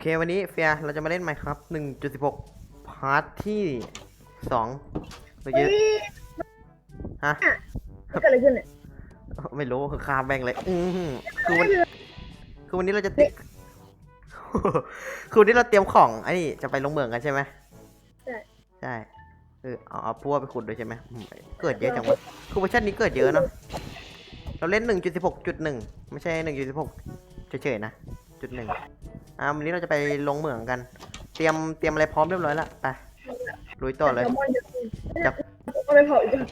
เควันนี้เฟียเราจะมาเล่นไหมครับ1.16พาร์ทที่2เมื่อเฮ้กี้ยฮะเกิดอะไรขึ้นเนี่ยไม่รู้คือคาแบงเลยอือหือคือวันคือวันนี้เราจะติดคือวันนี้เราเตรียมของไอ้นี่จะไปลงเมืองกันใช่ไหมใช่ใช่เออเอาเอาพัวไปขุดด้วยใช่ไหมอืมเกิดเยอะจังวะคือเวอร์ชันนี้เกิดเยอะเนาะเราเล่น1.16.1ไม่ใช่1.16เฉยๆนะจุดหนึ่ง อ่าวันนี้เราจะไปลงเหมืองกัน เตรียมเตรียมอะไรพร้อมเรียบร้อยแล้วไปลุยต่อเลยแซลมอนเยอะจับเอาไปเผาอีกแล้ว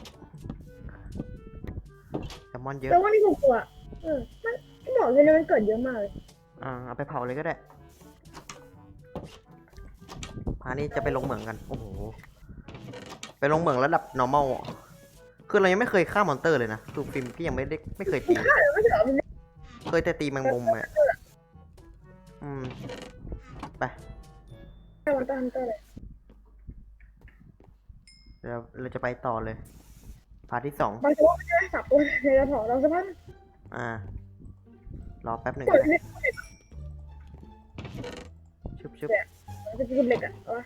แซลมอนเยอะแซลมอนที่ผมกลัวเออมันที่บอกเลยนะมันเกิดเยอะมากเลยอ่าเอาไปเผาเลยก็ได้พานี่จะไปลงเหมืองกันโอ้โหไปลงเหมืองระดับ normal อะคือเรายังไม่เคยฆ่ามอนเตอร์เลยนะคือฟิล์มพี่ยังไม่ได้ไม่เคยตีฆ่าเลยไม่ใช่เหรอมันเคยแต่ตีแมงมุมเลยอะ อืม ไปฆ่ามันตามเตอร์เลยเดี๋ยวเราจะไปต่อเลย พาร์ทที่สอง บางทีว่ามันจะได้สับตัวในกระเพาะเราสักพักอ่า รอแป๊บหนึ่งกดนะเล็กชึบชึบจะเป็นคนเหล็กอะเอาวะ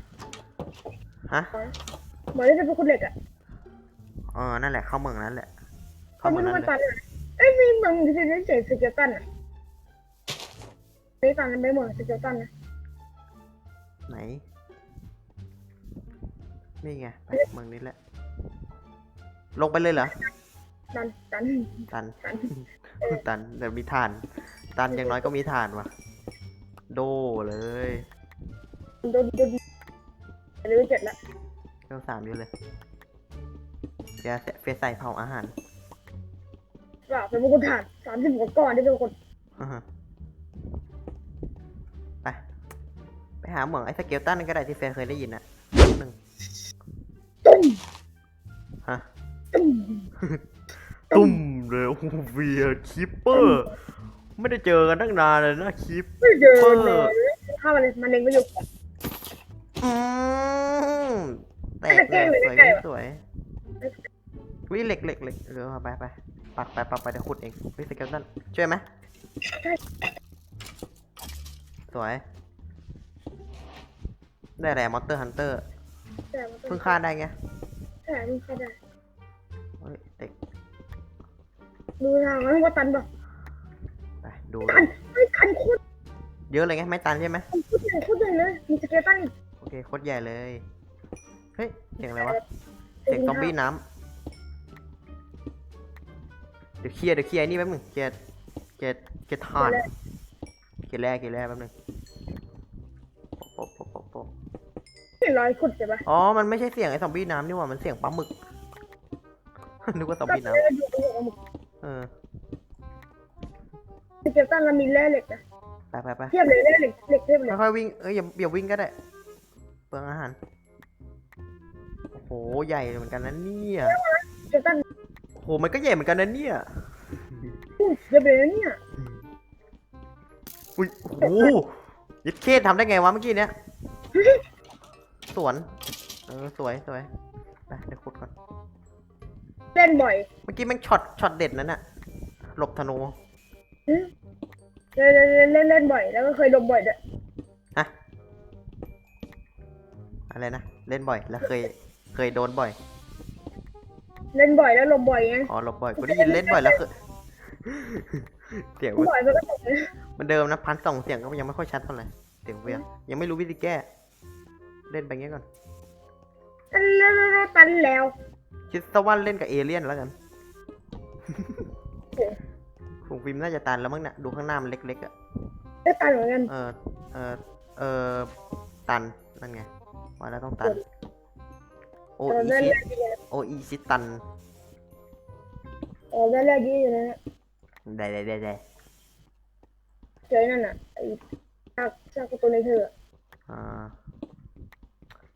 ฮะหมอที่จะเป็นคนเหล็กอะเออนั่นแหละ เข้าเมืองนั้นแหละ เขาเข้าเมืไม่องรู้นั้นมันเลยตันเลยเอ้ยมีเมืองที่เป็นเศษสเกลตันอะ ไม่ตันไม่หมดสเกลตันนะไหน นี่ไงไปเมืองนี้แหละ ลงไปเลยเหรอ ตันตันตัน ตันตันเดี๋ยวมีฐาน ตันอย่างน้อยก็มีฐานวะโดเลยโดนโดนเลเวลเจ็ดละเจ้าสามอยู่เลยเดี๋ยวเฟซใส่เผาอาหารเปล่าเป็นพวกคนถ่านสามสิบกว่าก้อนที่เป็นคน หาเหมืองไอ้สเกลตันก็ได้ที่เฟซเคยได้ยินอะหนึ่งตุ้มฮะตุ้มตุ้มเลยโอ้โหเวียคิปเปอร์ ไม่ได้เจอกันตั้งนานเลยนะคิปไม่เจอเลยข้ามันเลยมันเล็งไม่อยู่ อืมแตกแต่เลแกล้ยงเลยสวยใกล้ๆว่ะสวยวิเหล็กเหล็กเหล็กเดี๋ยวเอาไปไปปักไปปักไปเดี๋ยวขุดเองวิสเกลตันช่วยไหมสวย ได้แหละมอเตอร์ฮันเตอร์แต่มันเพิ่งฆ่าได้ไงแต่มันฆ่าได้เฮ้ยเด็กดูทางมันว่าตันป่ะไปดูตันไม่ตันโคตรเยอะเลยไงไม่ตันใช่ไหมโคตรใหญ่โคตรใหญ่เลยมีสเกลตันอีกโอเคโคตรใหญ่เลยเฮ้ยเสียงอะไรวะเสียงซอมบี้น้ำเดี๋ยวเคลียร์เดี๋ยวเคลียร์ไอ้นี่แป๊บหนึงเคลียร์เคลียร์เคลียร์ทานเคลียร์แร่เคลียร์แร่แป๊บหนึง รอยขุดใช่ปะอ๋อ มันไม่ใช่เสียงไอ้ซอมบี้น้ำนี่หว่า มันเสียงปลาหมึก นึกว่าซอมบี้น้ก็เลยดูดูเอาหมดำเออสเกลตันเรามีแร่เหล็กนะไปไปไปเทียบเลยแร่เหล็กเหล็กเทียบเลยค่อยๆวิ่ง เอ้ยอย่าอย่าวิ่งก็ได้ เปลืองอาหาร โอ้โห ใหญ่เหมือนกันนะเนี่ยสเกลตันโอ้โห มันก็ใหญ่เหมือนกันนะเนี่ยอู้เทียบเลยนะเนี่ย อุ้ย โอ้โหยัดเคทำได้ไงวะเมื่อกี้เนี้ย สวน เออสวยสวยไปเดี๋ยวขุดก่อน เล่นบ่อยเมื่อกี้แม่งช็อตช็อตเด็ดนั่นน่ะหลบธนูหึเล่นเล่นเล่นเล่นเล่นบ่อย แล้วก็เคยดมบ่อยด้วยฮะอะไรนะ เล่นบ่อย แล้วเคย เคยโดนบ่อย เล่นบ่อยแล้วลมบ่อยไงอ๋อหลบบ่อย กูได้ยินเล่นบ่อยแล้วคือ เสียงมันบ่อยมันก็ตกเลย มันเดิมนะพันสองเสียงก็ยังไม่ค่อยชัดเท่าไหร่ เสียงเวียงยังไม่รู้วิธีแก้ เล่นไปงี้ก่อนแล้วแล้วแล้วตันแล้ว คิดซะว่าเล่นกับเอเลี่ยนแล้วกันคงฟิล์มน่าจะตันแล้วมั้งเนี่ยดูข้างหน้ามันเล็กๆอะได้ตันเหมือนกันเออเออเออตันนั่นไงว่าแล้วต้องตันโอแต่อีได้ซิแรกดีเลยโออีซิตันอ๋อได้แรกดีอยู่นะได้ได้ได้ได้เจอนั่นน่ะไอ้ซากซากตัวในเธออ่าเ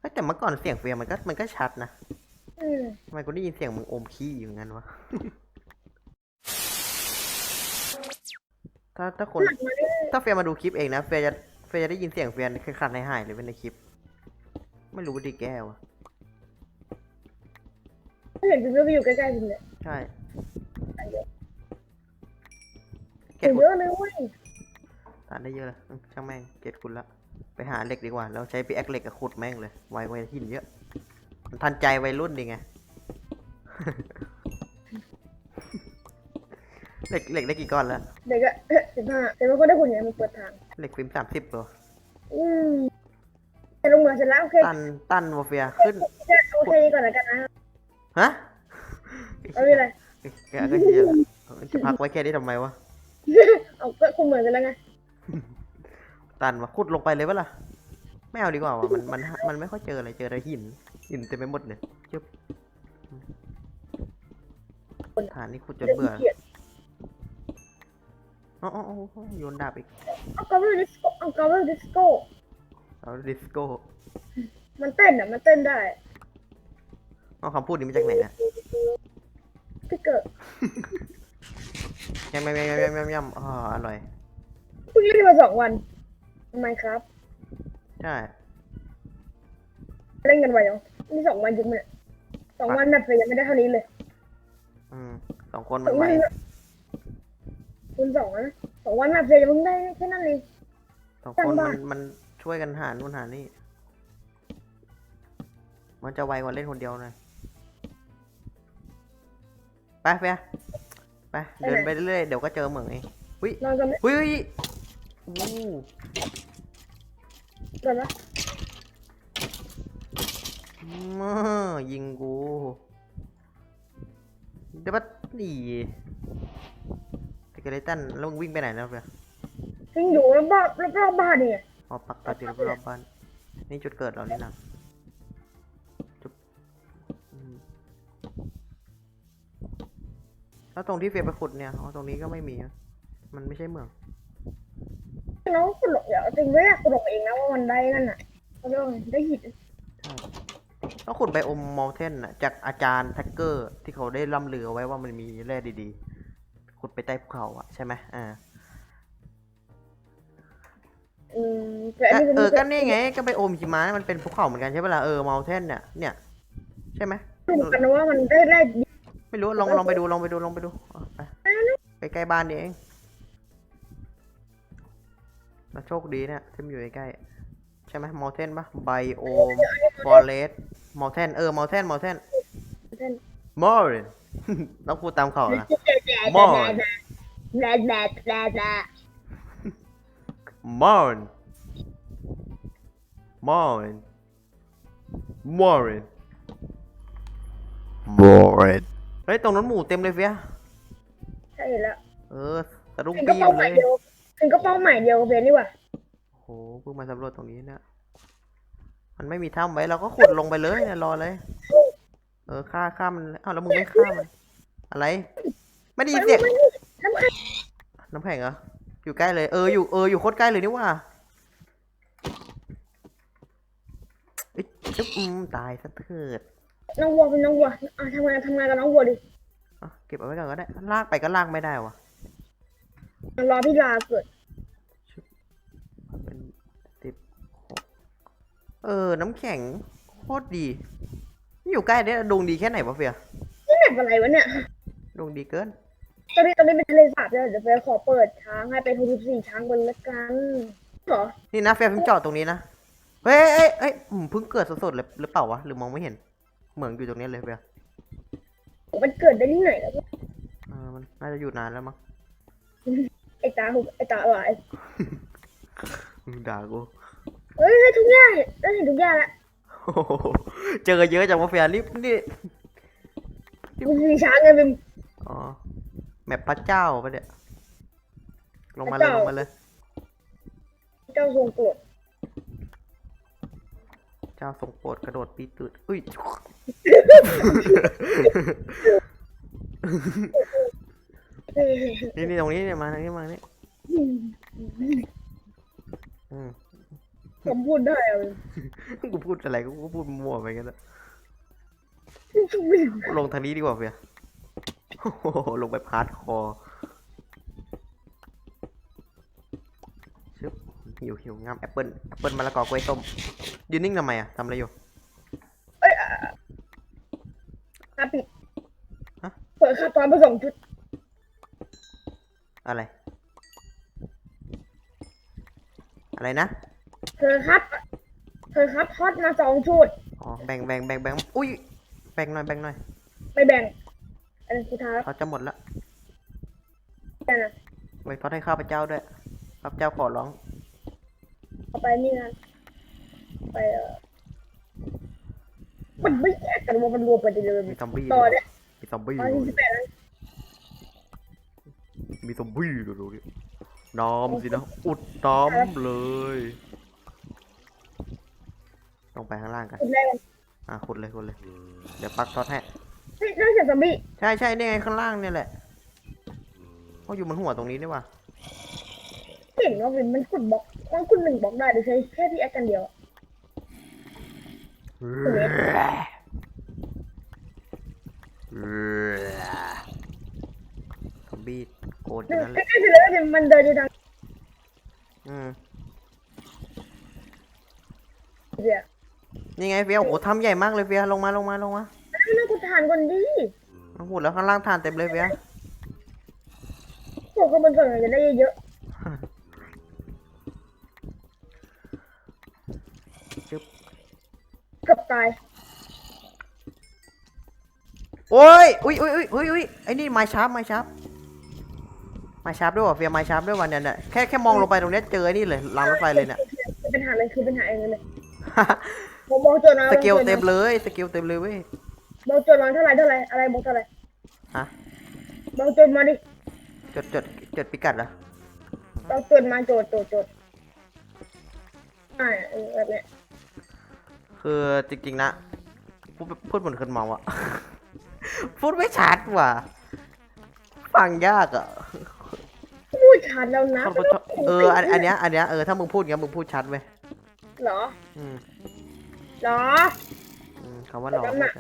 ฮ้ยแต่เมื่อก่อนเสียงเฟียมันก็มันก็ชัดนะอืมทำไมกูได้ยินเสียงมึงอมขี้อยู่งั้นวะ ถ้าถ้าคนหลักมาเนี่ยถ้าเฟียมาดูคลิปเองนะเฟียจะเฟียจะได้ยินเสียงเฟียคือขาดหายๆเลยเป็นในคลิป ไม่รู้วิธีแก้วะเห็นเป็นไปอยู่ใกล้ๆผมเลยใช่เก็เห็บนคุเยณอะเลยเว้ยตัดได้เยอะเลยอืมช่างแม่งเก็บคุณละ ไปหาเหล็กดีกว่า แล้วใช้ปีแอคเหล็กกับขุดแม่งเลย ไวกว่าหินเยอะ มันทันใจวัยรุ่นดีไง เหล็กเหล็กได้กี่ก้อนแล้ว เด็กก็สิบห้าแต่ว่าก็ได้คนเนี้ยมันเปิดทาง เหล็กฟิล์มสามสิบตัวอืมแต่ลงมาเสร็จแล้วโอเคตันตันวอเฟียขึ้น จะโอเคก่อนแล้วกันนะฮะไม่เป็นไรแกก็เยอะจะพักไว้แค่นี้ทำไมวะ เอาก็คงเหมือนกันแล้วไง ตันวะขุดลงไปเลยปะล่ะไม่เอาดีกว่าวะมันมันมันไม่ค่อยเจออะไรเจอแต่หินหินเต็มไปหมดเลยเจ็บฐานนี่ขุดจนเบื่อเกลียดอ๋ออ๋ออ๋อโยนดาบอีกเอากาเวลดิสโก้เอากาเวลดิสโก้เอาดิสโก้มันเต้นอะมันเต้นได้เอาคำพูดนี้มาจากไหนนะพี่เกิดยำยำยำยำยำยำอ๋ออร่อยเพิ่งเล่นมาสองวัน ทำไมครับ ใช่ เล่นกันไวยังนี่สองวันจริงมั้ยเนี่ยสองวันแบบเลยยังไม่ได้เท่านี้เลยอืมสองคนสมัอนงไววันอะคุณสองนะสองวันแบบเลยยังเพิ่งได้แค่นั้นเองสองคนสร้างมับ้านนมันช่วยกันหานู่นหานี่ มันจะไวกว่าเล่นคนเดียวหน่อยไปเฟียไปเดินไปเรื่อยๆเดี๋ยวก็เจอเหมืองเองหุ้ยนอนกันไหมหุ้ย หุ้ยอู้นอนไหมมายิงกูเดี๋ยวปัดนี่สเกเลตันแล้วมึงวิ่งไปไหนนะเฟียยิงอยู่รอบรอบรอบบ้านเนี่ยอ๋อปักปักอยู่รอบๆบ้านนี่จุดเกิดเรานี่นะจุดอืมแล้วตรงที่เฟียไปขุดเนี่ยอ๋อตรงนี้ก็ไม่มีอะมันไม่ใช่เมือง น้องคุณหลงเดี๋ยวจริงไม่อยากคุณหลงเองนะว่ามันได้นั่นน่ะเขาเรียกว่าไงได้หินต้องขุดไปอมมอลเทนน่ะจากอาจารย์แท็กเกอร์ ที่เขาได้ล่ำลือเอาไว้ว่ามันมีแร่ดีๆ ขุดไปใต้ภูเขาอะใช่ไหมอ่าอืมแต่อันก็นี้เออก็นี่ไงก็ไปอมหิมะมันเป็นภูเขาเหมือนกันใช่ไหมล่ะเออมอลเทนเนี่ยเนี่ย ใช่ไหมรู้เหมือนกันนะว่ามันได้แรกไม่รู้ลองลองไปดูลองไปดูลองไปดูอะไปใกล้ๆบ้านนี่เอง เราโชคดีเนี่ยที่มันอยู่ใกล้ๆใช่ไหมมอลเทนปะไบโอมฟอเรสมอลเทนเออมอลเทนมอลเทนเต้นมอลต้องพูดตามเขานะมอลแบดแบดแบดแบดมอลมอลมอลมอลเฮ้ยตรงนั้นหมูเต็มเลยเฟียใช่แล้ว เออสะดุ้งถึงก็ปีเป้าหหมมาดยเลย เดียวถึงก็เป้าหมายเดียวกับเบนนี่ว่ะโหเพิ่งมาสำรวจตรงนี้เนี่ยมันไม่มีถ้ำไว้เราก็ขุดลงไปเลยเนี่ยรอเลย เออฆ่าฆ่ามันอ้าวแล้วมึงไม่ฆ่ามันอะไรไม่ได้ยินเสียงน้ำแข็งน้ำแข็งเหรออยู่ใกล้เลยเอออยู่เอออยู่โคตรใกล้เลยนี่ว่าเอ้ยจึ๊บอืมตายซะเถิดน้องวัวเป็นน้องวัวอะทำงานทำงานกับน้องวัวดิอะเก็บเอาไว้ก่อนก็ได้ลากไปก็ลากไม่ได้วะรอพี่ลาเกิด เออ น้ำแข็งโคตรดีนี่อยู่ใกล้เนี่ยดวงดีแค่ไหนวะเฟียนี่แบบอะไรวะเนี่ยดวงดีเกิน ตอนนี้ตอนนี้เป็นทะเลสาบเลยเดี๋ยวเฟยขอเปิดช้างให้เป็นทุกสี่ช้างบนละกันเหรอนี่นะเฟียเพิ่งจอดตรงนี้นะ เฮ้ยเอ้ยเอ้ยอืมเพิ่งเกิดสดๆเลยหรือเปล่าวะ หรือมองไม่เห็น เหมืองอยู่ตรงนี้เลยเฟียมันเกิดได้ที่ไหนแล้วเออมันน่าจะอยู่นานแล้วมั้งไอ้ตาหุบไอ้ตาอะไรมึงด่ากู เฮ้ยทุกอย่างได้เห็นทุกอย่างแล้วโอ้โหเจอเยอะจังวะเฟียนี่นี่ทุกสี่ช้างไงเป็นอ๋อแมปพระเจ้าปะเนี่ยลงมาเลยลงมาเลยเจ้าทรงโกรธเจ้าทรงโปรดกระโดดปีตืดอุ้ยเฮ้ยนี่นี่ตรงนี้เนี่ยมาทางนี้มาทางนี้อืม ผมพูดได้อะกูพูดอะไรกูก็พูดมั่วไปกันนะทุกวิ่งลงทางนี้ดีกว่าเฟียโอ้โหลงไปพาร์ทคอร์ชึบหิวหิวงามแอปเปิลแอปเปิลมะละกอกล้วยต้มยืนนิ่งทำไมอะทำอะไรอยู่อาปิดฮะ เปิดค่าตอนผสมชุดอะไร อะไรนะ เธอครับ เธอครับทอดมาสองชุด อ๋อแบ่งแบ่งแบ่งแบ่งอุ้ยแบ่งหน่อยแบ่งหน่อยไปแบ่ง อันนี้คือท้าเขาจะหมดละแค่นะไว้ทอดให้ข้าพเจ้าด้วยข้าพเจ้าขอร้องเอาไปนี่นะไปเออมันไม่แยกกันว่ามันรวมไปเลยมีซอมบี้ต่อด้วยเนี่ยมีซอมบี้ตอนด้ที่วยสิบแปดแล้วมีซอมบี้ด้วยดูดิน้ำสินะอุดน้ำเลย ลงไปข้างล่างกันสุดแรกอะขุดเลยขุดเลย เดี๋ยวปักทอดให้ เฮ้ยน่าจะซอมบี้ใช่ใช่นี่ไงข้างล่างเนี่ยแหละเขาอยู่บนหัวตรงนี้นี่ว่ะเห็นว่ามันขุดบล็อกมันขุดหนึ่งบล็อกได้โดยใช้แค่ที่แอคกันเดียวซอมบี้โกรธอใกยู่นั่นแหล้ละๆเสร็จแล้วเนี่ยมันเดินอยู่ทางอืม เดียว นี่ไงเฟียโอ้โหทำใหญ่มากเลยเฟียลงมาลงมาลงมาให้มันขุดฐานก่อนดิมาพูดแล้วข้างล่างทานเต็มเลยเฟียพวกเขาบนส่วนจะได้เยอะจึ๊บๆเกับตายโอ้ยอุ้ยอุ้ยอุ้ยอุ้ยอุ้ยไอ้นี่ไม้ชาร์ปไม้ชาร์ปไม้ชาร์ปด้วยว่ะเฟียไม้ชาร์ปด้วยว่ะเนี่ยเนี่ยแค่แค่มองลงไปตรงเนี้ยเจอไอ้นี่เลยรางรถไฟเลยเนี่ยคือปัญหาเลยคือปัญหาเองเลย ผมบอกโจทย์นะสเกลเต็มเลยสเกลเต็มเลยเว้ยบอกโจทย์มาเท่าไหร่เท่าไหร่อะไรบอกเท่าไหร่ฮะบอกโจทย์มาดิจดจดจดพิกัดเหรอบอกโจทย์มาโจทย์โจทย์โจทย์อ่าเออแบบเนี้ยคือจริงๆนะพูดพูดเหมือนคนเมาอะพูดไม่ชัดว่ะฟังยากอะพูดชัดแล้วนะคนชอบเอออันอันเนี้ยอันเนี้ยเออถ้ามึงพูดอย่างเงี้ยมึงพูดชัดเว้ยเหรอ อืมเหรอ อืมคำว่าหล่อแต่น้ำหนัก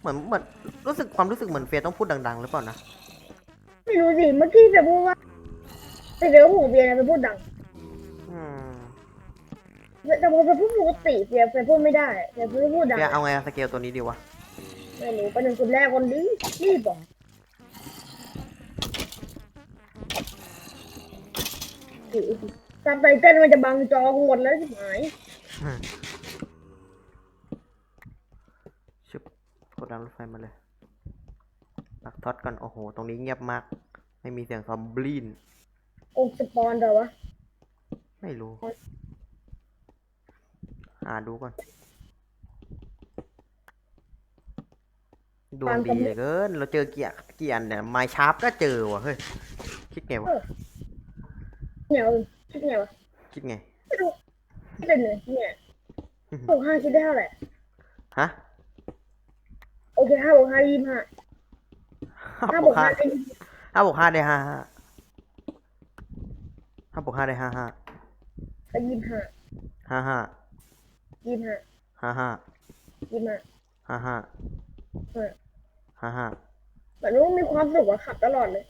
เหมือนเหมือนรู้สึกความรู้สึกเหมือนเฟียต้องพูดดังๆหรือเปล่านะไม่รู้สิ เมื่อกี้จะพูดว่าแต่เดี๋ยวหูเบียร์เนี่ยไปพูดดัง อืมแต่พอไปพูดปกติเบียร์ไปพูดไม่ได้เบียร์ไปพูดดัง เฟียเอาไงอะสเกลตัวนี้ดีวะไม่รู้ประเด็นคนแรกคนดีรีบบอกจับไตเต้นมันจะบังจอหมดแล้วใช่ไหม ชุบโคดารถไฟมาเลยปักท็อตก่อนโอ้โห ตรงนี้เงียบมาก ไม่มีเสียงซอมบลีนโอ้สปอนเดี๋ยววะ ไม่รู้ หาดูก่อนดวงดีเหลือเกิน เราเจอเกียร์เกียร์เนี่ยไม้ชาร์ปก็เจอว่ะเฮ้ย คิดไงวะเนี่ยคิดไงวะ คิดไง ไม่รู้คิดเลยเนี่ยเนี่ยบวกห้าคิดได้เท่าไหร่ฮะโอเคห้าบวกห้ายี่สิบห้าห้าห้าบบววกกห้าห้าได้ยี่สิบห้าบวกห้าได้ห้าห้าห้าบวกห้าได้ห้าห้าก็ยี่สิบห้าห้าห้ายี่สิบห้าห้าห้ายี่สิบห้าห้าห้าเออห้าห้าเหมือนว่ามีความสุขอะขับตลอดเลย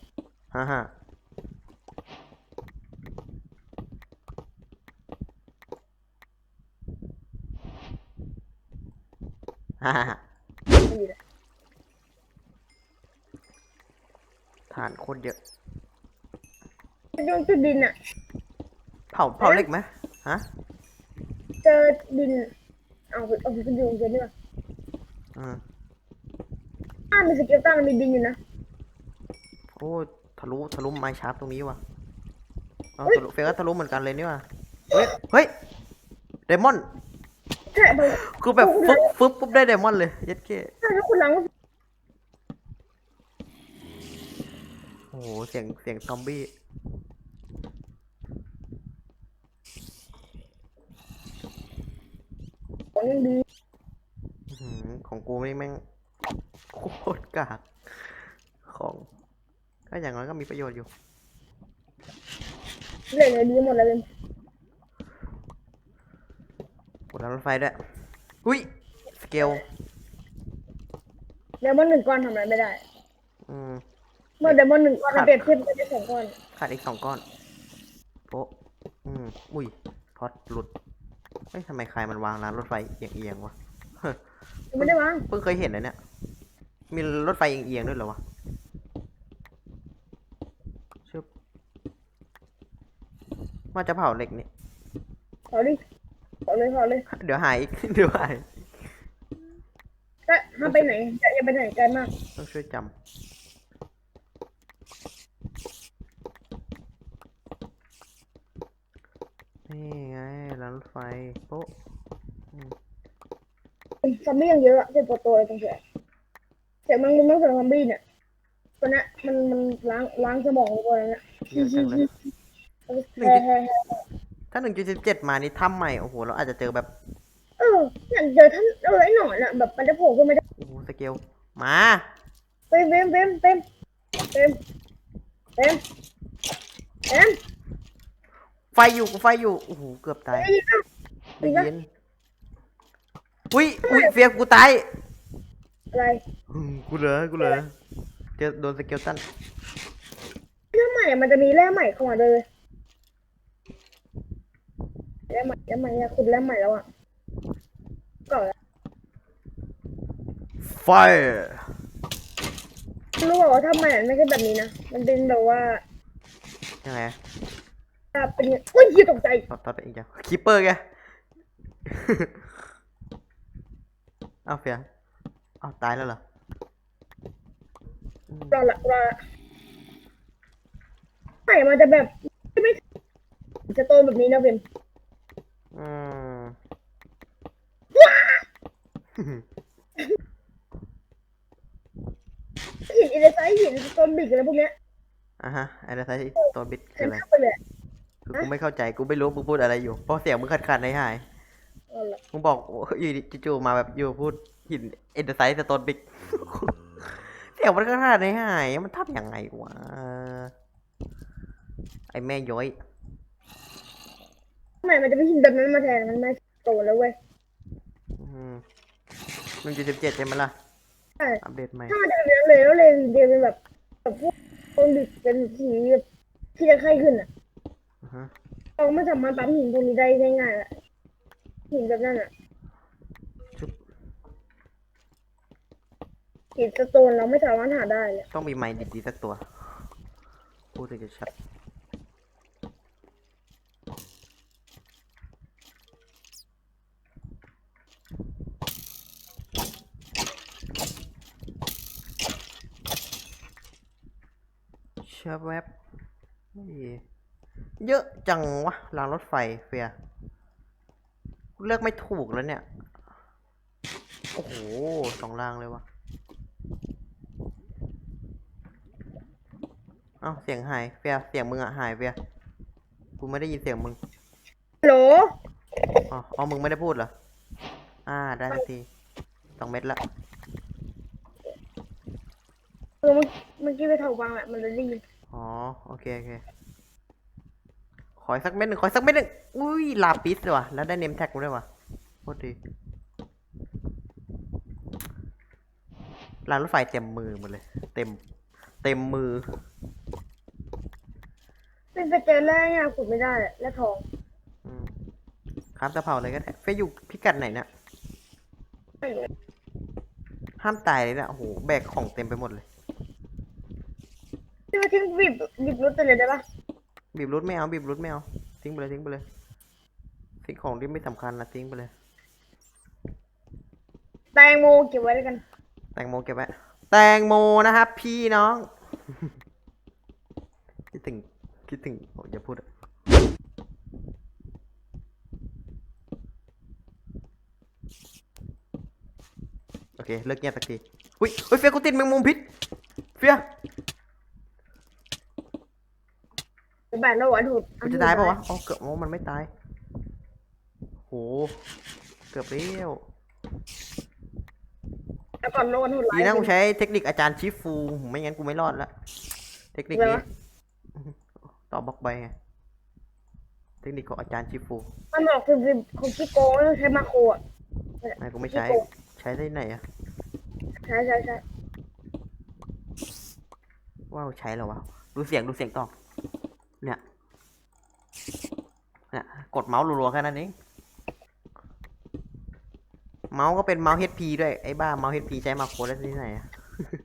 ห้าห้า ฮ่าฮ่าดีเลยฐานโคตรเยอะจุดจุดดินอะเผาเผาเหล็กไหมฮะ เจอดิน เอาไปเอาไปดูเจอดีกว่าอืมอ้ามีสเกลตันมีดินอยู่นะ โอ้ทะลุทะลุไม้ชาร์ปตรงนี้ว่ะเอาเฮ้ยทะลุเฟยก็ทะลุเหมือนกันเลยนี่ว่ะ เฮ้ย เฮ้ยไดมอนด์ใช่ไปคือแบบฟึบฟึบปุ๊บได้ไดมอนด์เลยเย็ดเก้ใช่แล้วคุณหลังโอ้โหเสียงเสียงซอมบี้ของยังดีอื้อหือของกูนี่แม่งโคตรกากของก็อย่างน้อยก็มีประโยชน์อยู่เรื่องเลยดีหมดแล้วเลย กดรางรถไฟด้วย อุ้ย สเกลเดมอนหนึ่งก้อนทำอะไรไม่ได้ อืม เมื่อเดมอนหนึ่งก้อนมันเปรียบเทียบกันได้สองก้อน ขาดอีกสองก้อนโป๊ะอืม อุ้ยท็อตหลุดเฮ้ยทำไมใครมันวางรางรถไฟเอียงๆวะ ยังไม่ได้วางเพิ่งเคยเห็นนะเนี่ย มีรถไฟเอียงๆด้วยเหรอวะชึบว่าจะเผาเหล็กนี่ขอดิ ขอเลยขอเลยเดี๋ยวหายอีก เดี๋ยวหายก็ห้ามไปไหนจะอย่าไปไหนไกลมากต้องช่วยจำนี่ไงร้านรถไฟโป๊ะซอมบี้ยังเยอะอะเจ็บปวดตัวเลยตรงเสียเสียงมันมันต้องเสียงซอมบี้เนี่ยตัวเนี้ยมันมันล้างล้างสมองตัวนั้นอะเยอะจังเลยแฮ่แฮ่แฮ่ ถ้าหนึ่งจุดสิบเจ็ดมานี่ถ้ำใหม่โอ้โหเราอาจจะเจอแบบเออเนี่ยเจอท่านเออไอ้หนอนอะแบบมันจะโผล่ขึ้นมาได้โอ้โหสเกลมาเต็มเต็มเต็มเต็มเต็มเต็มเต็มไฟอยู่กูไฟอยู่โอ้โหเกือบตายได้ยินป่ะได้ยินอุ้ยอุ้ยเฟียกูตายอะไรอืมกูเหลือกูเหลือเจอโดนสเกลตันเรื่องใหม่มันจะมีแร่ใหม่เข้ามาเลย แร่ใหม่แร่ใหม่เนี่ยคุณแร่ใหม่แล้วอะก่อนไฟรู้บอกว่าทำไมมันไม่ใช่แบบนี้นะ มันเป็นแบบว่ายังไงถ้าเป็นอุ้ยเหี้ยตกใจตอดตอดไปอีกจ้ะคีเปอร์ไงเอาเฟียเอาตายแล้วเหรออืมรอละรอละใหม่มันจะแบบไม่จะโตแบบนี้นะเว็ม อืมหินอินเดไซด์หินต้นบิกอะไรพวกเนี้ยอะฮะไอ้ไซตัวบิดคือฉันอะไรเข้าไปเลยคือกูไม่เข้าใจกูไม่รู้มึงพูดอะไรอยู่ เพราะเสียงมึงขาดขาดในหายรอละมึงบอกอยู่ดีจู่ๆมาแบบอยู่พูดหินเอ็นเดอร์ไซส์สโตนบิก เสียงมันขาดขาดในหายมันทำยังไงวะไอแม่ย้อย ทำไมมันจะไม่หินแบบนั้นมาแทนมันไม่โตแล้วเว้ยหนึ่งจุดสิบเจ็ดใช่ไหมล่ะ ใช่อัปเดตใหม่ ถ้ามันจะเป็นแบบนั้นเลยแล้วเลยเดียวเป็นแบบแบบพวกต้นบิกเป็นสีแบบที่จะไข้ขึ้นอะอ่าฮะ เราไม่สามารถปั๊มหินตรงนี้ได้ง่ายๆอะหินแบบนั้นอะชุบ หินสโตนเราไม่สามารถหาได้เลยต้องมีไม้ดีๆสักตัว พูดถึงจะชัด ชื่อแวบเฮ้ยเยอะจังวะรางรถไฟเฟียกูเลือกไม่ถูกแล้วเนี่ย โอ้โหสองรางเลยวะเอ้าเสียงหายเฟียเสียงมึงอะหายเฟียกูไม่ได้ยินเสียงมึงฮัลโหลอ๋ออ๋อมึงไม่ได้พูดเหรอ อ่า ได้ทันทีสองเม็ดละเออเมื่อเมื่อกี้ไปถอดวางแหละมันเลยได้ยิน อ๋อ โอเค โอเค ขออีกสักเม็ดหนึ่งขออีกสักเม็ดหนึ่งอุ้ย ลาปิสเลยว่ะ แล้วได้เนมแท็กมาด้วยว่ะโคตรดีรางรถไฟเต็มมือหมดเลย เต็ม เต็มมือ เป็นไปเจอแร่เนี่ยขุดไม่ได้อะแร่ทองอืมครับตะเผาเลยก็ได้เฟยอยู่พิกัดไหนเนี่ย ไม่รู้ห้ามตายเลยนะโอ้โห แบกของเต็มไปหมดเลย ที่ว่าทิ้งบีบบีบรถไปเลยได้ปะบีบรุดไม่เอาบีบรุดไม่เอาทิ้งไปเลยทิ้งไปเลยทิ้งของที่ไม่สำคัญนะทิ้งไปเลย แตงโมเก็บไว้ด้วยกัน แตงโมเก็บไว้แตงโมนะครับ พี่น้อง คิดถึงคิดถึงโอ้อย่าพูดอะโอเคเลิกเงียบสักทีอุ้ยอุ้ยเฟียกูติดแมงมุมพิษเฟีย แบบแล้ววันถุดมันจะตายเปล่าวะอ๋อเกือบโอ้มันไม่ตายโหเกือบเลี้ยวแล้วก่อนโลวันถุดไลดีนะฟ์กูใช้เทคนิคอาจารย์ชิฟูไม่งั้นกูไม่รอดละ เทคนิคนี้ต่อบล็อกใบไงเทคนิคของอาจารย์ชิฟูมันบอกคือคือของพี่โกงต้องใช้มาโครอะไม่กูไม่ใช้ ใช้ได้ไหนอะใช่ใช่ใช่ว้าวใช้แล้ววะ ดูเสียงดูเสียงต่อ เนี่ย เนี่ย กดเมาส์รัวๆแค่นั้นเอง เมาส์ก็เป็นเมาส์ HP ด้วย ไอ้บ้า เมาส์ HP ใช้มาโครได้ที่ไหนอะ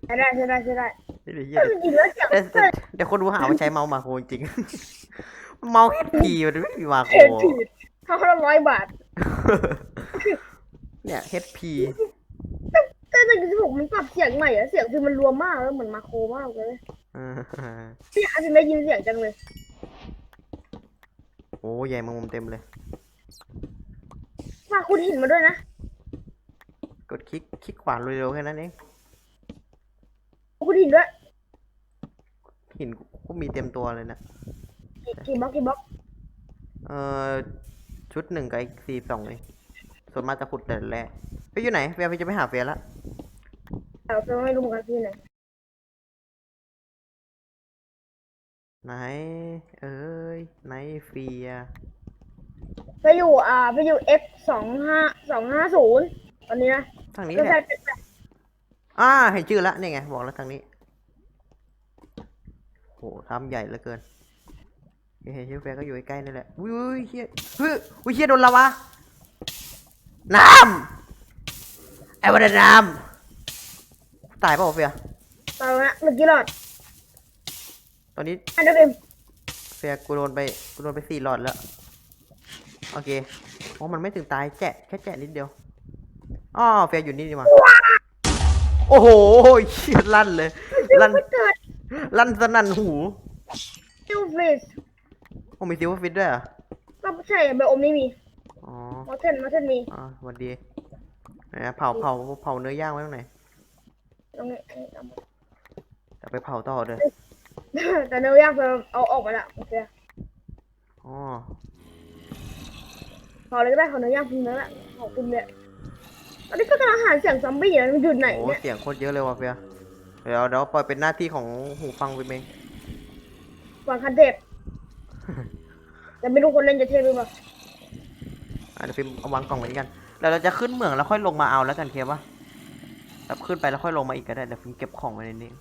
ใช้ได้ใช้ได้ใช้ได้ไอ้เหี้ยเออจริงๆแล้วเจ็บแต่แต่เดี๋ยวคนดูหาว่าใช้เมาส์มาโครจริง เมาส์ HP มันไม่มีมาโครเห็นผิดเท่าละร้อยบาทเนี่ย HP แต่หนึ่งจุดหกมันปรับเสียงใหม่อะเสียงคือมันรวมมากแล้วเหมือนมาโครมากเลยอ่าพี่อาจจะได้ยินเสียงจังเลยโอ้ใหญ่แมงมุมเต็มเลยฝากคุณหินมาด้วยนะ กดคลิกคลิกขวาเร็วๆแค่นั้นเอง คุณหินด้วย หินก็มีเต็มตัวเลยนะกี่กี่บล็อกกี่บล็อกเอ่อชุดหนึ่งกับอีกสี่สองเองส่วนมากจะขุดแต่แรกไปอยู่ไหนเฟียพี่จะไปหาเฟียละแต่เราไม่รู้เหมือนกันที่ไหน ไหน เอ้ยไหนเฟียไปอยู่อ่าไปอยู่ F สองห้าสองห้าศูนย์ตอนนี้นะทางนี้ก็แหใช่ละอ่าเห็นชื่อละนี่ไงบอกแล้วทางนี้โหทำใหญ่เหลือเกินเห็นชื่อเฟียก็อยู่ใกล้ๆนี่แหละอุ้ยอุ้ยเฮียเฮ้ยอุ้ยเฮียโดนละวะน้ำไอ้วันนั้นน้ำตายเปล่าวะเฟียตอนนี้เมื่อกี้หลอด ตอนนี้อันนี้เป็นเฟียกูโดนไปกูโดนไปสี่หลอดแล้ว โอเคโอ้มันไม่ถึงตายแจะแค่แจะนิดเดียวอ๋อเฟียอยู่นี่ดีมาโอ้โหเชี่ยลั่นเลย ลั่นไม่เกิดลั่นสนั่นหูซิลเฟสโอ้มีซิลเวอร์ฟิตด้วยเหรอะก็ใช่แบบอมนี่มีอ๋อมอเทนมอเทนมีอ่าสวัสดีไหนอะเผาเผาเผาเนื้อย่างไว้ตรงไหนตรงนี้เอามาจะไปเผาต่อเลย แต่เนื้อย่างเราเอาออกมาละโอเคอ๋อพอเลยก็ได้ขอเนื้อย่างพิมพ์แล้วละขอบคุณเนี่ยตอนนี้ก็กำลังหาเสียงซอมบี้อยู่นะมันอยู่ไหนโอ้เนี่ยเสียงโคตรเยอะเลยว่ะเฟียเดี๋ยวเดี๋ยวปล่อยเป็นหน้าที่ของหูฟังไปเองวางคันเทปแต่ไม่รู้คนเล่นจะเทพหรือเปล่าอะเดี๋ยวฟิล์มเอาวางกล่องไว้นี่กันแล้วเราจะขึ้นเหมืองแล้วค่อยลงมาเอาแล้วกันเคปะแบบขึ้นไปแล้วค่อยลงมาอีกก็ได้เดี๋ยวฟิล์มเก็บของไว้ในนี้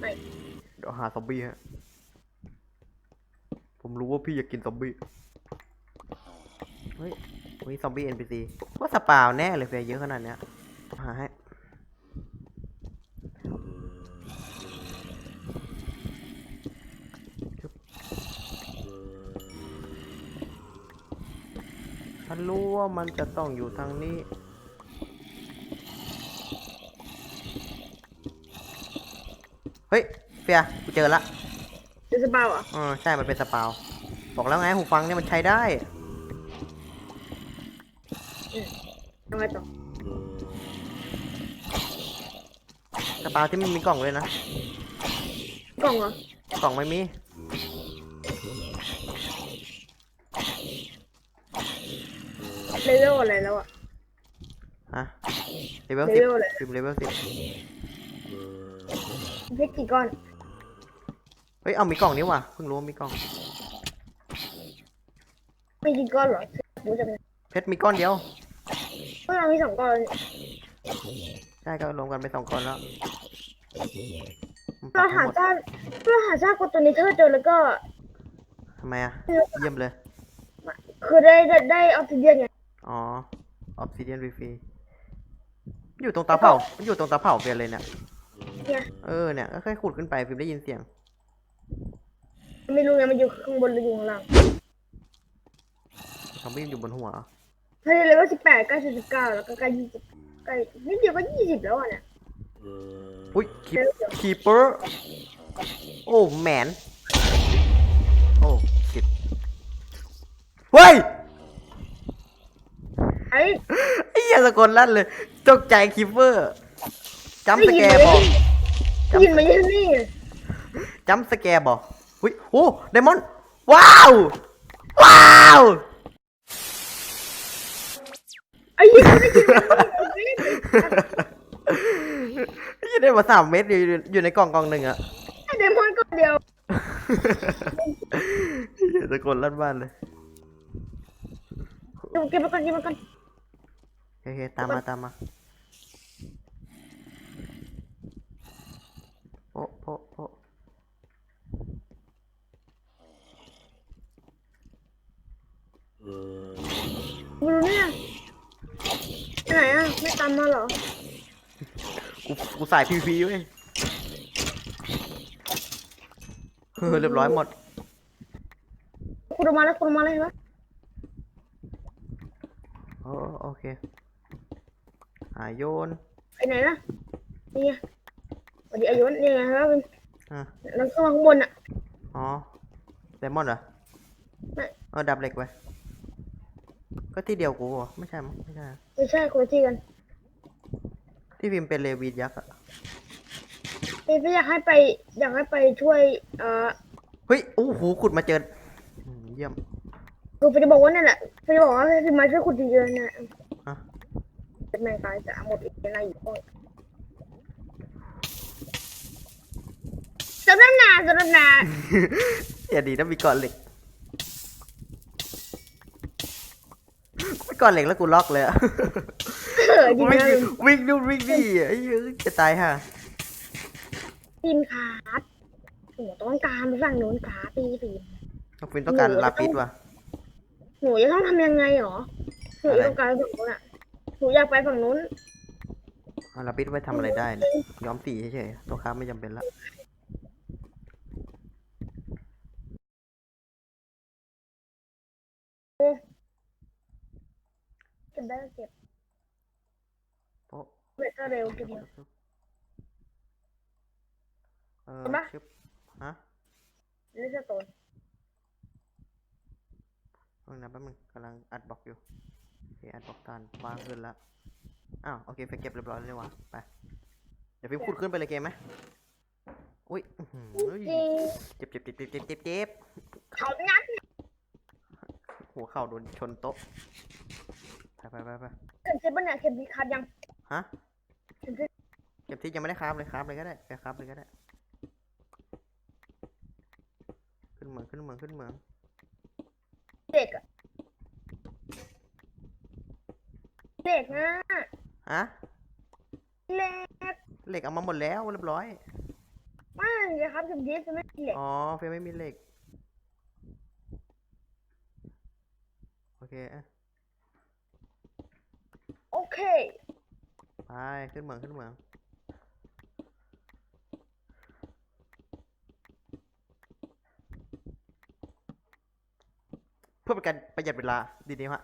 ไม่เดี๋ยวหาซอมบี้ฮะ ผมรู้ว่าพี่อยากกินซอมบี้ เฮ้ยเฮ้ยซอมบี้ NPC ว่าสปาวแน่เลยเฟียเยอะขนาดเนี้ยหาให้ฉันรู้ว่ามันจะต้องอยู่ทางนี้เฮ้ย เฟียกูเจอละจะสปาวอะอ๋อใช่มันเป็นสปาวบอกแล้วไงหูฟังเนี่ยมันใช้ได้ ทำไงต่อกระเป๋าที่ไม่มีกล่องเลยนะ กล่องเหรอ กล่องไม่มี เลเวลอะไรแล้วอะ ฮะเลเวลเลสิบเวลอะไรฟิล์มเลเวลสิบเพชรกี่ก้อนเฮ้ย เอามีกล่องนี้ว่ะ เพิ่งรู้ว่ามีกล่อง ไม่กี่ก้อนเหรอรู้จักไหมเพชรมีก้อนเดียวเมื่อเรามีสองก้อนแล้วนี่ใช่ก็รวมกันเป็นสองก้อนแล้วมันปเรารับหาทั้งหมดซากเราหาซากกดตัวนี้เธอเจอแล้วก็ ทำไมอะ เยี่ยมเลย คือได้ได้ได้ออกซิเดียนไงอ๋อ ออฟซิเดียนฟรีๆอยู่ตรงเตาเผามันอยู่ตรงเตาเผาเฟียเลยเนี่ย เนี่ยเออเนี่ยก็แค่ขุดขึ้นไปฟิล์มได้ยินเสียง ไม่รู้ไงมันอยู่ข้างบนหรืออยู่ข้างล่างซอมบี้มันอยู่บนหัวเหรอถ้าเลเวลสิบแปดใกล้สิบเก้าแล้วก็ใกล้ยี่สิบใกล้นิดเดียวก็ยี่สิบแล้วอะเนี่ยอุ้ยคีคีเปอร์ โอ้แมน โอ้ชิดเฮ้ยไอ้ไอ้เหี้ยสะกดลั่นเลยตกใจคีเปอร์จัมป์สแกร์บอกได้ยินไหมยินนี่ไงจัมป์สแกร์บอก อุ้ยโอ้ไดมอนด์ว้าว ว้าวไอ้ยินไม่ได้ยินไม่ได้ยินยี่ได้มาสามเม็ดอยู่อยู่ในกล่องกล่องหนึ่งอะไอ้เดมอนก็เดียวเหี้ยสะกดลั่นบ้านเลยเก็บไปก่อนเก็บไปก่อนโอเคตามมาตามมาโป๊ะโป๊ะโป๊ะกูรู้เนี่ยไปไหนอะไม่ตามมาเหรอกูกูสายพีพีเว้ยเออเรียบร้อยหมด คุณมาแล้วคุณมาแล้วเห็นปะโอ้โอเคหายโยน ไปไหนนะนี่ไงสวัสดีอายุนี่ไงครับอะแล้วก็ข้างบนอะ อ๋อไดมอนด์เหรอไม่ เออดับเหล็กไว้ ก็ที่เดียวกูเหรอไม่ใช่มั้งไม่ใช่ ไม่ใช่คนละที่กันที่พิมพ์เป็นเลวีดยักษ์อะพี่พี่อยากให้ไปอยากให้ไปช่วยเอ่อเฮ้ยโอ้โหขุดมาเจออืมเยี่ยมคือพี่จะบอกว่านั่นแหละพี่จะบอกว่าพี่มาช่วยขุดเยอะๆนะฮะเป็นแมงกายจะหมดอีกอะไรอยู่ก็สำนักนาสำนักนา อย่าดีนะมีก่อนเหล็กไม่ ก่อนเหล็กแล้วกูล็อกเลยอะเออดีวิ่งนะดิวิ่งดูวิ่งดิไอ้เหี้ยจะตายห่าทีมขาดหนูต้องการไปฝั่งโน้นขาตีสิน้องฟินต้องการลาปิดว่ะหนูจะต้องทำยังไงหรอหนูอะไรต้องการฝั่งโน้นอะหนูอยากไปฝั่งโน้นเอาลาปิดไว้ทำอะไรได้เนี่ยย้อมสีเฉยๆตัวค้าไม่จำเป็นละเก็บได้ก็เก็บโป๊ะเบ็ดก็เร็วเก็บหมดเออเห็นปะ ชึบฮะเลสโตนแป๊บนึงนะแป๊บนึงกำลังอัดบล็อกอยู่โอเคอัดบล็อกตานวางขึ้นละอ้าวโอเคไปเก็บเรียบร้อยเลยว่ะไปเดี๋ยวฟิล์มขุดขึ้นไปเลยเกมไหมอุ้ยอื้อหือจริงเจ็บเจ็บเจ็บเจ็บเจ็บเจ็บเจ็บเขางัดหัวเข่าโดนชนโต๊ะ ไปไปไปไปเข็มเซ็ตปะเนี่ยเข็มดีขาดยังฮะเข็มเซ็ตเก็บที่ยังไม่ได้คราฟเลยคราฟเลยก็ได้ไปคราฟเลยก็ได้ ขึ้นเหมืองขึ้นเหมืองขึ้นเหมืองเด็กอะเด็กนะฮะเล็กเหล็กเอามาหมดแล้วเรียบร้อยมากเลยครับเข็มดีจะไม่เล็กอ๋อเฟยไม่มีเหล็กโอเคอะโอ เค ไปขึ้นเหมืองขึ้นเหมือง เพื่อเป็นการประหยัดเวลาดีนี้ฮะ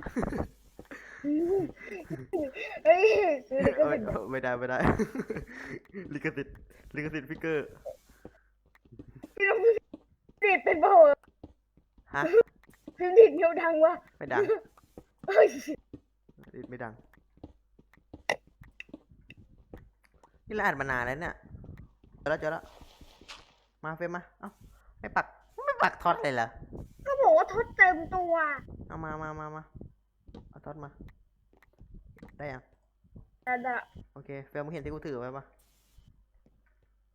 เฮ้ยซื้อเลยก็เอ้เป็ยนไม่ได้ไม่ได้ ลิขสิทธิ์ลิขสิทธิ์ฟิกเกอร์พี่ต้องติดเป็นเบาฮะพิมพ์ติดเดียวดังวะไม่ดัง เฮ้ยไม่ดัง นี่เราอ่านมานานแล้วเนี่ยเจอแล้วเจอแล้วมาเฟรมมา เอ้าไม่ปักไม่ปักท็อตเลยเหรอ ก็บอกว่าทดเต็มตัวเอามามามามาเอาท็อตมา ได้ยัง แต่แต่โอเคเฟรมมึงเห็นที่กูถือไว้ปะ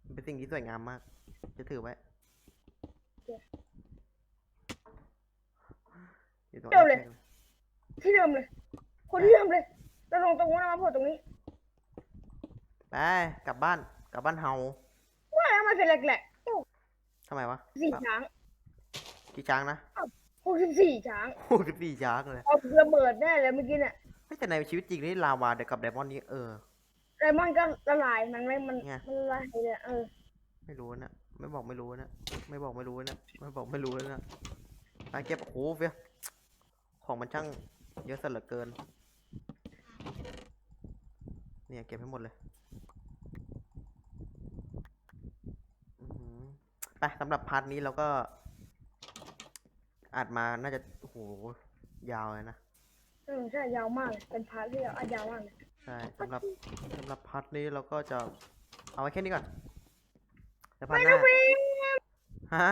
มันเป็นสิ่งที่สวยงามมาก จะถือไว้อยู่ตรงเดี๋ยวเลยแอปที่เดิมเลย คนที่เดิมเลยแล้วลงตรงนู้นมาโผล่ตรงนี้ไป กลับบ้าน กลับบ้านเฮาว่าแล้วมันเป็นแหลกๆโอ้ทำไมวะสี่ช้างกี่ช้างนะหกสิบสี่ช้างโอ้สิบสี่ช้างเลยเอาระเบิดแน่เลยเมื่อกี้เนี่ยเฮ้ยแต่ในชีวิตจริงนี่ลาวาเดียวกับไดมอนด์นี่เออไดมอนด์ก็ละลายมันไม่มันไงมันละลายเลยเออ ไม่รู้นะไม่บอกไม่รู้นะไม่บอกไม่รู้นะไม่บอกไม่รู้นะไปเก็บโอ้โหเฟียของมันช่างเยอะสัเหลือเกิน เนี่ยเก็บให้หมดเลยอื้อหื อไปสำหรับพาร์ทนี้เราก็อัดมาน่าจะโอ้โหยาวเลยนะ อืมใช่ยาวมากเลยเป็นพาร์ทที่ยาวอะยาวมากเลยใช่สำหรับสำหรับพาร์ทนี้เราก็จะเอาไว้แค่นี้ก่อนแต่พาร์ทหน้าฮะ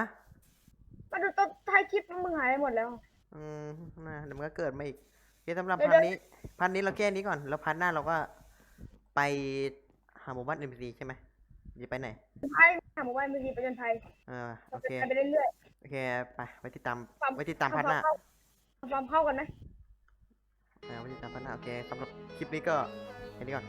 มาดูต้นท้ายคลิปมึงหายไปหมดแล้ว อืมนะเดี๋ยวมันก็เกิดมาอีกโอเคสำหรับเดี๋ยวพันนี้พันนี้เราแค่นี้ก่อน แล้วพันหน้าเราก็ไปหาหมู่บ้านเอ็มซีใช่ไหมจะไปไหนไพ่ ถามว่าไม่ดีประจันไทยเออเราโอไปเคไปเรื่อยโอเคไปไว้ติดตามๆความไว้ติดตามพันหน้าเข้ความเข้ากันไหมเออไว้ติดตามพันหน้าโอเคสำหรับคลิปนี้ก็แค่นี้ก่อน